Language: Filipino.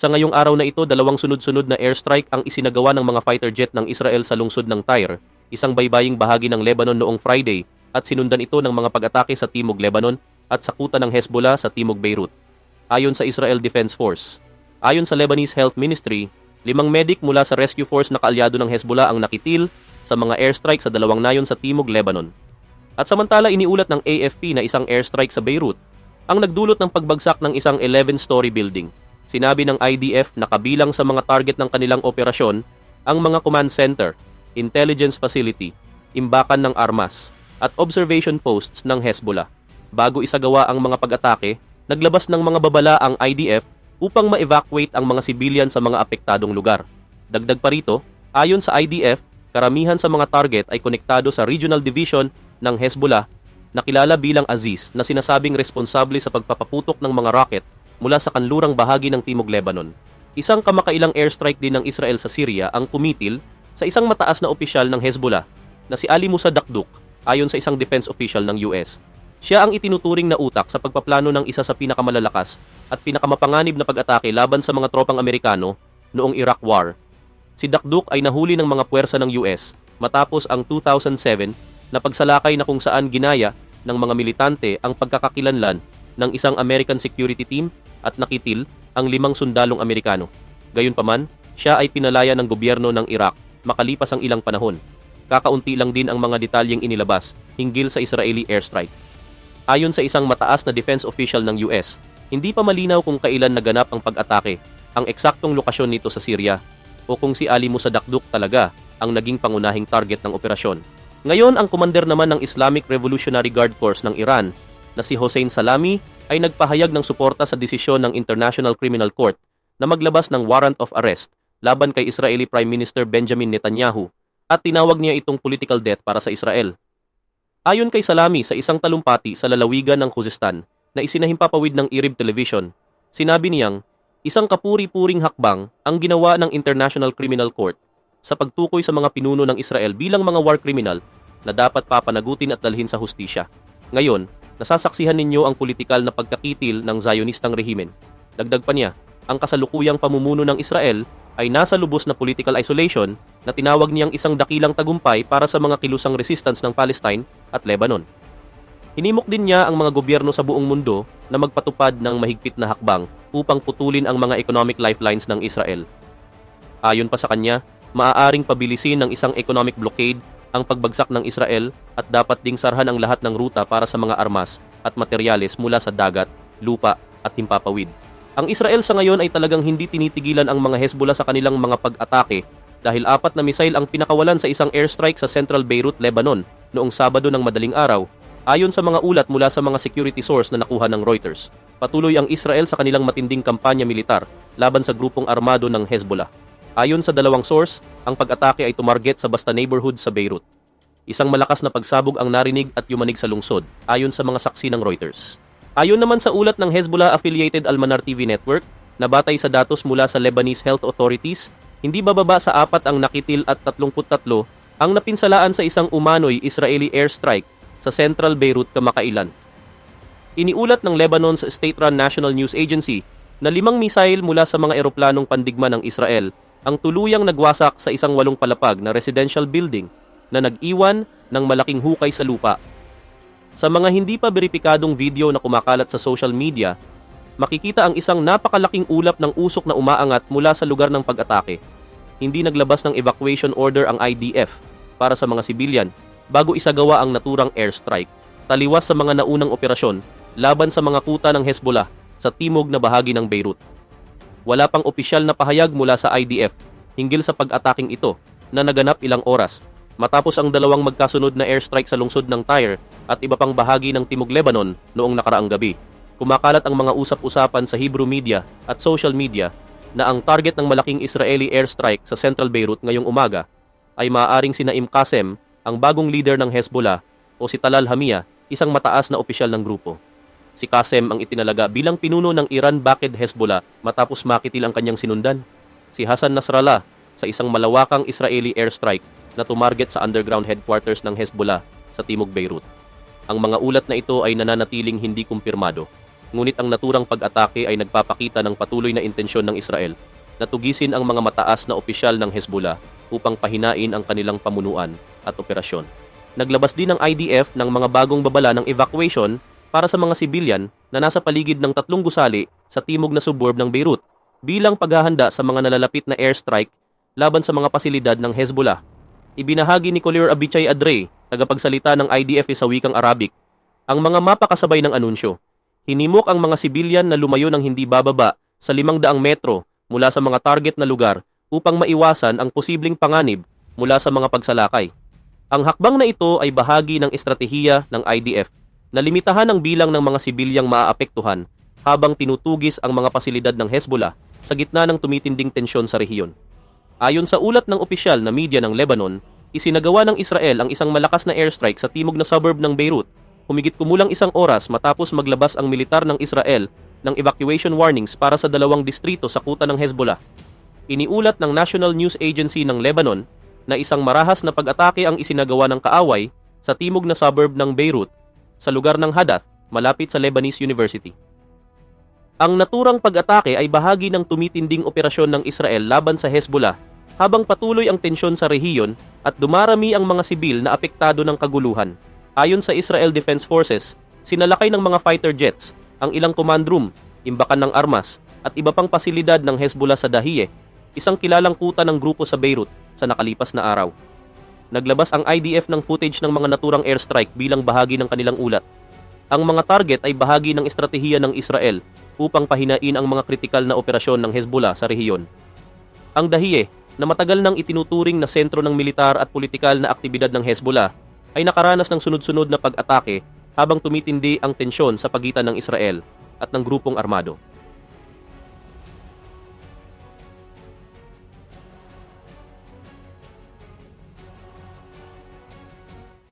Sa ngayong araw na ito, dalawang sunod-sunod na airstrike ang isinagawa ng mga fighter jet ng Israel sa lungsod ng Tyre, isang baybaying bahagi ng Lebanon noong Friday, at sinundan ito ng mga pag-atake sa Timog Lebanon at sakuta ng Hezbollah sa Timog Beirut. Ayon sa Israel Defense Force. Ayon sa Lebanese Health Ministry, limang medic mula sa rescue force na kaalyado ng Hezbollah ang nakitil sa mga airstrike sa dalawang nayon sa Timog Lebanon. At samantala iniulat ng AFP na isang airstrike sa Beirut ang nagdulot ng pagbagsak ng isang 11-story building. Sinabi ng IDF na kabilang sa mga target ng kanilang operasyon ang mga command center, intelligence facility, imbakan ng armas, at observation posts ng Hezbollah. Bago isagawa ang mga pag-atake, naglabas ng mga babala ang IDF upang ma-evacuate ang mga sibilyan sa mga apektadong lugar. Dagdag pa rito, ayon sa IDF, karamihan sa mga target ay konektado sa regional division ng Hezbollah na kilala bilang Aziz na sinasabing responsable sa pagpapaputok ng mga rocket mula sa kanlurang bahagi ng Timog Lebanon. Isang kamakailang airstrike din ng Israel sa Syria ang kumitil sa isang mataas na opisyal ng Hezbollah na si Ali Musa Dakduk ayon sa isang defense official ng US. Siya ang itinuturing na utak sa pagpaplano ng isa sa pinakamalalakas at pinakamapanganib na pag-atake laban sa mga tropang Amerikano noong Iraq War. Si Dakduk ay nahuli ng mga puwersa ng US matapos ang 2007 na pagsalakay na kung saan ginaya ng mga militante ang pagkakakilanlan ng isang American security team at nakitil ang limang sundalong Amerikano. Gayunpaman, siya ay pinalaya ng gobyerno ng Iraq makalipas ang ilang panahon. Kakaunti lang din ang mga detalyeng inilabas hinggil sa Israeli airstrike. Ayon sa isang mataas na defense official ng US, hindi pa malinaw kung kailan naganap ang pag-atake, ang eksaktong lokasyon nito sa Syria, o kung si Ali Musa Dakduk talaga ang naging pangunahing target ng operasyon. Ngayon, ang commander naman ng Islamic Revolutionary Guard Corps ng Iran na si Hossein Salami ay nagpahayag ng suporta sa desisyon ng International Criminal Court na maglabas ng warrant of arrest laban kay Israeli Prime Minister Benjamin Netanyahu at tinawag niya itong political death para sa Israel. Ayon kay Salami sa isang talumpati sa lalawigan ng Khuzestan na isinahimpapawid ng Irib Television, sinabi niyang isang kapuri-puring hakbang ang ginawa ng International Criminal Court sa pagtukoy sa mga pinuno ng Israel bilang mga war criminal na dapat papanagutin at dalhin sa hustisya. Ngayon, nasasaksihan ninyo ang politikal na pagkakitil ng Zionistang rehimen. Dagdag pa niya, ang kasalukuyang pamumuno ng Israel ay nasa lubos na political isolation na tinawag niyang isang dakilang tagumpay para sa mga kilusang resistance ng Palestine at Lebanon. Hinimok din niya ang mga gobyerno sa buong mundo na magpatupad ng mahigpit na hakbang upang putulin ang mga economic lifelines ng Israel. Ayon pa sa kanya, maaaring pabilisin ng isang economic blockade ang pagbagsak ng Israel at dapat ding sarhan ang lahat ng ruta para sa mga armas at materyales mula sa dagat, lupa at himpapawid. Ang Israel sa ngayon ay talagang hindi tinitigilan ang mga Hezbollah sa kanilang mga pag-atake dahil apat na misail ang pinakawalan sa isang airstrike sa Central Beirut, Lebanon noong Sabado ng madaling araw ayon sa mga ulat mula sa mga security source na nakuha ng Reuters. Patuloy ang Israel sa kanilang matinding kampanya militar laban sa grupong armado ng Hezbollah. Ayon sa dalawang source, ang pag-atake ay tumarget sa basta neighborhood sa Beirut. Isang malakas na pagsabog ang narinig at yumanig sa lungsod, ayon sa mga saksi ng Reuters. Ayon naman sa ulat ng Hezbollah-affiliated Almanar TV network, na batay sa datos mula sa Lebanese health authorities, hindi bababa sa apat ang nakitil at 33 ang napinsalaan sa isang umano'y Israeli airstrike sa Central Beirut kamakailan. Iniulat ng Lebanon's state-run National News Agency na limang misail mula sa mga eroplanong pandigma ng Israel ang tuluyang nagwasak sa isang walong palapag na residential building na nag-iwan ng malaking hukay sa lupa. Sa mga hindi pa beripikadong video na kumakalat sa social media, makikita ang isang napakalaking ulap ng usok na umaangat mula sa lugar ng pag-atake. Hindi naglabas ng evacuation order ang IDF para sa mga sibilyan bago isagawa ang naturang airstrike, taliwas sa mga naunang operasyon laban sa mga kuta ng Hezbollah sa timog na bahagi ng Beirut. Wala pang opisyal na pahayag mula sa IDF hinggil sa pag-ataking ito na naganap ilang oras matapos ang dalawang magkasunod na airstrike sa lungsod ng Tyre at iba pang bahagi ng Timog Lebanon noong nakaraang gabi. Kumakalat ang mga usap-usapan sa Hebrew media at social media na ang target ng malaking Israeli airstrike sa Central Beirut ngayong umaga ay maaaring si Naim Qasem, ang bagong leader ng Hezbollah, o si Talal Hamia, isang mataas na opisyal ng grupo. Si Qasem ang itinalaga bilang pinuno ng Iran-backed Hezbollah matapos makitil ang kanyang sinundan. Si Hassan Nasrallah sa isang malawakang Israeli airstrike na tumarget sa underground headquarters ng Hezbollah sa Timog Beirut. Ang mga ulat na ito ay nananatiling hindi kumpirmado. ngunit ang naturang pag-atake ay nagpapakita ng patuloy na intensyon ng Israel na tugisin ang mga mataas na opisyal ng Hezbollah upang pahinain ang kanilang pamunuan at operasyon. Naglabas din ng IDF ng mga bagong babala ng evacuation para sa mga sibilyan na nasa paligid ng tatlong gusali sa timog na suburb ng Beirut bilang paghahanda sa mga nalalapit na airstrike laban sa mga pasilidad ng Hezbollah. Ibinahagi ni Collier Abichay Adre, tagapagsalita ng IDF sa wikang Arabic, ang mga mapakasabay ng anunsyo. Hinimok ang mga sibilyan na lumayo ng hindi bababa sa 500 metro mula sa mga target na lugar upang maiwasan ang posibleng panganib mula sa mga pagsalakay. Ang hakbang na ito ay bahagi ng estratehiya ng IDF na limitahan ang bilang ng mga sibilyang maaapektuhan habang tinutugis ang mga pasilidad ng Hezbollah sa gitna ng tumitinding tensyon sa rehiyon. Ayon sa ulat ng opisyal na media ng Lebanon, isinagawa ng Israel ang isang malakas na airstrike sa timog na suburb ng Beirut, humigit kumulang isang oras matapos maglabas ang militar ng Israel ng evacuation warnings para sa dalawang distrito sa kuta ng Hezbollah. Iniulat ng National News Agency ng Lebanon na isang marahas na pag-atake ang isinagawa ng kaaway sa timog na suburb ng Beirut sa lugar ng Hadath malapit sa Lebanese University. Ang naturang pag-atake ay bahagi ng tumitinding operasyon ng Israel laban sa Hezbollah habang patuloy ang tensyon sa rehiyon at dumarami ang mga sibil na apektado ng kaguluhan. Ayon sa Israel Defense Forces, sinalakay ng mga fighter jets ang ilang command room, imbakan ng armas at iba pang pasilidad ng Hezbollah sa Dahiye, isang kilalang kuta ng grupo sa Beirut sa nakalipas na araw. Naglabas ang IDF ng footage ng mga naturang airstrike bilang bahagi ng kanilang ulat. Ang mga target ay bahagi ng estratehiya ng Israel upang pahinain ang mga kritikal na operasyon ng Hezbollah sa rehiyon. Ang Dahiye, na matagal nang itinuturing na sentro ng militar at politikal na aktibidad ng Hezbollah, ay nakaranas ng sunod-sunod na pag-atake habang tumitindi ang tensyon sa pagitan ng Israel at ng grupong armado.